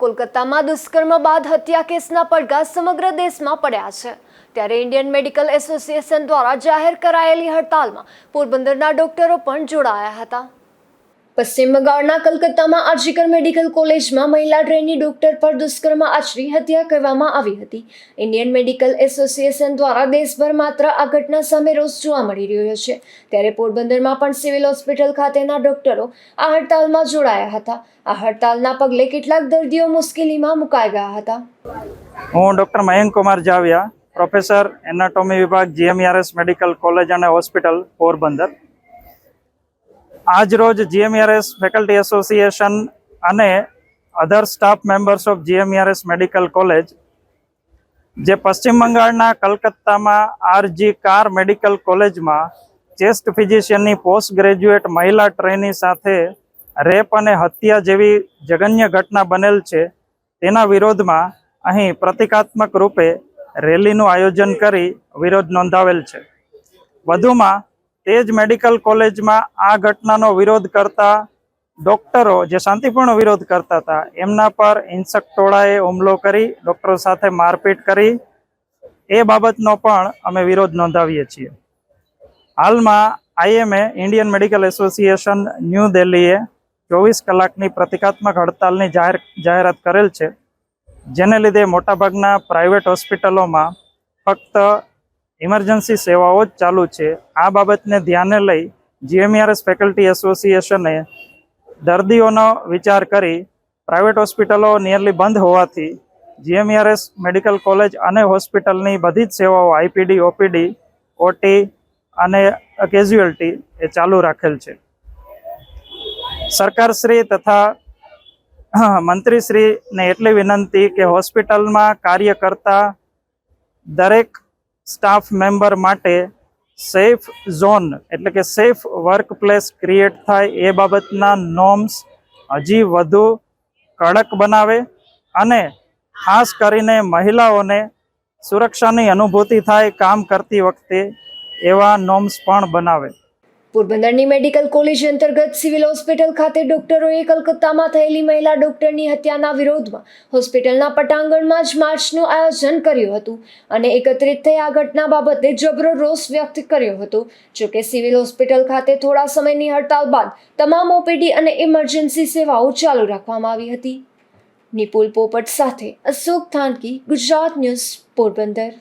કોલકાતામાં દુષ્કર્મ બાદ હત્યા કેસના પડઘા સમગ્ર દેશમાં પડ્યા છે. ત્યારે ઇન્ડિયન મેડિકલ એસોસિએશન દ્વારા જાહેર કરાયેલી હડતાલમાં પોરબંદરના ડોક્ટરો પણ જોડાયા હતા. પશ્ચિમ બંગાળના કલકત્તામાં આર્જીકર મેડિકલ કોલેજમાં મહિલા ટ્રેની ડોક્ટર પર દુષ્કર્મ આચરી હત્યા કરવામાં આવી હતી. ઇન્ડિયન મેડિકલ એસોસિએશન દ્વારા દેશભર માત્ર આ ઘટના સામે રોષ જોવા મળી રહ્યો છે. ત્યારે પોરબંદરમાં પણ સિવિલ હોસ્પિટલ ખાતેના ડોક્ટરો આ હડતાલમાં જોડાયા હતા. આ હડતાલના પગલે કેટલાક દર્દીઓ મુશ્કેલીમાં મુકાઈ ગયા હતા. હું doctor Mayank Kumar Javiya, professor anatomy વિભાગ, જીએમઆરએસ મેડિકલ કોલેજ અને હોસ્પિટલ પોરબંદર. આજ રોજ જીએમઆરએસ ફેકલ્ટી એસોસિએશન અને other staff members of GMRS medical college જે પશ્ચિમ બંગાળના કલકત્તામાં આરજી કાર મેડિકલ કોલેજમાં ચેસ્ટ ફિઝિશિયનની પોસ્ટ ગ્રેજ્યુએટ મહિલા ટ્રેની સાથે રેપ અને હત્યા જેવી જઘન્ય ઘટના બનેલ છે. તેના વિરોધમાં અહીં પ્રતિકાત્મક રૂપે રેલીનું આયોજન કરી વિરોધ નોંધાવેલ છે. વધુમાં તે જ મેડિકલ કોલેજમાં આ ઘટનાનો વિરોધ કરતા ડોક્ટરો, જે શાંતિપૂર્ણ વિરોધ કરતા હતા, એમના પર હિંસક ટોળાએ હુમલો કરી, ડોક્ટરો સાથે મારપીટ કરી. એ બાબતનો પણ અમે વિરોધ નોંધાવીએ છીએ. હાલમાં IMA, Indian medical association, new દિલ્હીએ ચોવીસ કલાકની પ્રતિકાત્મક હડતાલની જાહેર, જાહેરાત કરેલ છે, જેને લીધે મોટાભાગના પ્રાઇવેટ હોસ્પિટલોમાં ફક્ત ઇમરજન્સી સેવાઓ જ ચાલુ છે. આ બાબતને ધ્યાને લઈ જીએમઆરએસ ફેકલ્ટી એસોસિએશને દર્દીઓનો વિચાર કરી પ્રાઇવેટ હોસ્પિટલો નિયરલી બંધ હોવાથી જીએમઆરએસ મેડિકલ કોલેજ અને હોસ્પિટલની બધી જ સેવાઓ આઈપીડી ઓપીડી ઓટી અને કેઝ્યુઅલ્ટી એ ચાલુ રાખેલ છે. સરકારશ્રી તથા મંત્રીશ્રીને એટલી વિનંતી કે હોસ્પિટલમાં કાર્ય કરતા દરેક સ્ટાફ મેમ્બર માટે સેફ ઝોન એટલે કે સેફ વર્ક પ્લેસ ક્રિએટ થાય એ બાબતના નોર્મ્સ હજી વધુ કડક બનાવે અને ખાસ કરીને મહિલાઓને સુરક્ષાની અનુભૂતિ થાય કામ કરતી વખતે એવા નોર્મ્સ પણ બનાવે. પોરબંદરની મેડિકલ કોલેજ અંતર્ગત સિવિલ હોસ્પિટલ ખાતે ડોક્ટરોએ કલકત્તામાં થયેલી મહિલા ડોક્ટરની હત્યાના વિરોધમાં હોસ્પિટલના પટાંગણમાં જ માર્ચનું આયોજન કર્યું હતું અને એકત્રિત થઈ આ ઘટના બાબતે જબરો રોષ વ્યક્ત કર્યો હતો. જોકે સિવિલ હોસ્પિટલ ખાતે થોડા સમયની હડતાલ બાદ તમામ ઓપીડી અને ઇમરજન્સી સેવાઓ ચાલુ રાખવામાં આવી હતી. નિપુલ પોપટ સાથે અશોક થાનકી, ગુજરાત ન્યૂઝ, પોરબંદર.